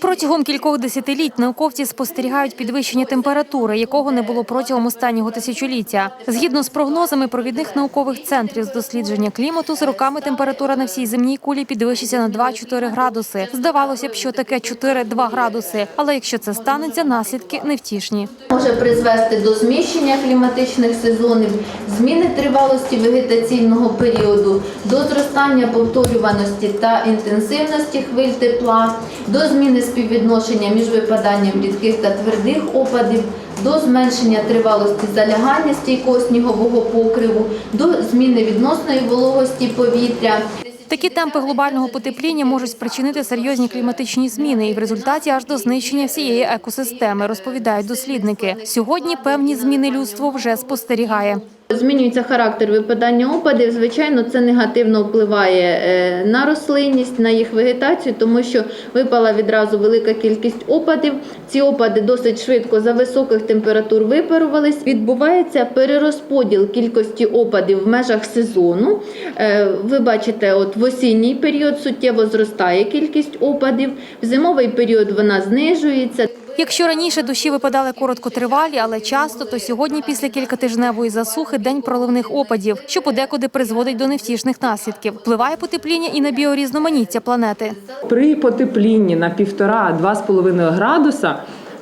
Протягом кількох десятиліть науковці спостерігають підвищення температури, якого не було протягом останнього тисячоліття. Згідно з прогнозами провідних наукових центрів з дослідження клімату, з роками температура на всій земній кулі підвищиться на 2-4 градуси. Здавалося б, що таке 4-2 градуси, але якщо це станеться, наслідки невтішні. може призвести до зміщення кліматичних сезонів, зміни тривалості вегетаційного періоду, до зростання повторюваності та інтенсивності хвиль тепла, до зміни співвідношення між випаданням рідких та твердих опадів, до зменшення тривалості залягання стійкого снігового покриву, до зміни відносної вологості повітря. Такі темпи глобального потепління можуть спричинити серйозні кліматичні зміни і в результаті аж до знищення всієї екосистеми, розповідають дослідники. Сьогодні певні зміни людство вже спостерігає. Змінюється характер випадання опадів. Звичайно, це негативно впливає е, на рослинність, на їх вегетацію, тому що випала відразу велика кількість опадів. Ці опади досить швидко за високих температур випарувались. Відбувається перерозподіл кількості опадів в межах сезону. Е, Ви бачите, от в осінній період суттєво зростає кількість опадів, в зимовий період вона знижується. Якщо раніше дощі випадали короткотривалі, але часто, то сьогодні після кількатижневої засухи день проливних опадів, що подекуди призводить до невтішних наслідків. Впливає потепління і на біорізноманіття планети. При потеплінні на 1,5-2,5 градуса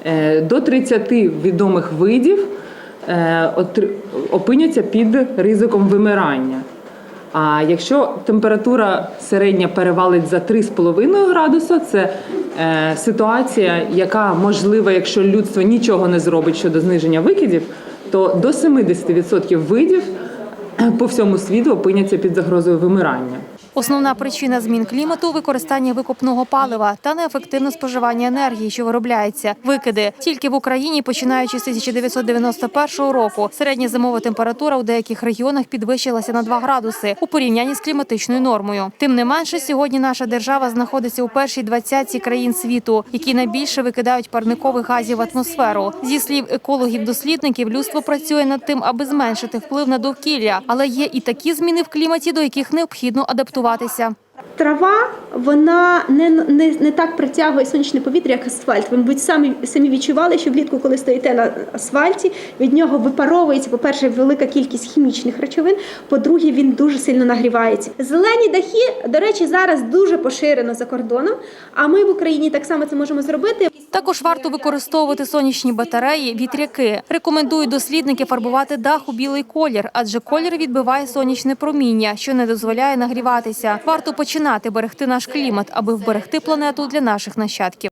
е, до 30 відомих видів е, опиняться під ризиком вимирання. А якщо температура середня перевалить за 3,5 градуса, це е, ситуація, яка можлива, якщо людство нічого не зробить щодо зниження викидів, то до 70% видів е, по всьому світу опиняться під загрозою вимирання. Основна причина змін клімату використання викопного палива та неефективне споживання енергії, що виробляється. Викиди тільки в Україні, починаючи з 1991 року, середня зимова температура у деяких регіонах підвищилася на 2 градуси у порівнянні з кліматичною нормою. Тим не менше, сьогодні наша держава знаходиться у першій двадцятці країн світу, які найбільше викидають парникових газів в атмосферу. Зі слів екологів-дослідників, людство працює над тим, аби зменшити вплив на довкілля, але є і такі зміни в кліматі, до яких необхідно адаптуватися. Трава вона не, не, не так притягує сонячне повітря, як асфальт. Ви, мабуть, самі самі відчували, що влітку, коли стоїте на асфальті, від нього випаровується, по-перше, велика кількість хімічних речовин. По-друге, він дуже сильно нагрівається. Зелені дахи, до речі, зараз дуже поширено за кордоном. А ми в Україні так само це можемо зробити. Також варто використовувати сонячні батареї, вітряки. Рекомендують дослідники фарбувати дах у білий колір, адже колір відбиває сонячне проміння, що не дозволяє нагріватися. Варто починати берегти наш клімат, аби вберегти планету для наших нащадків.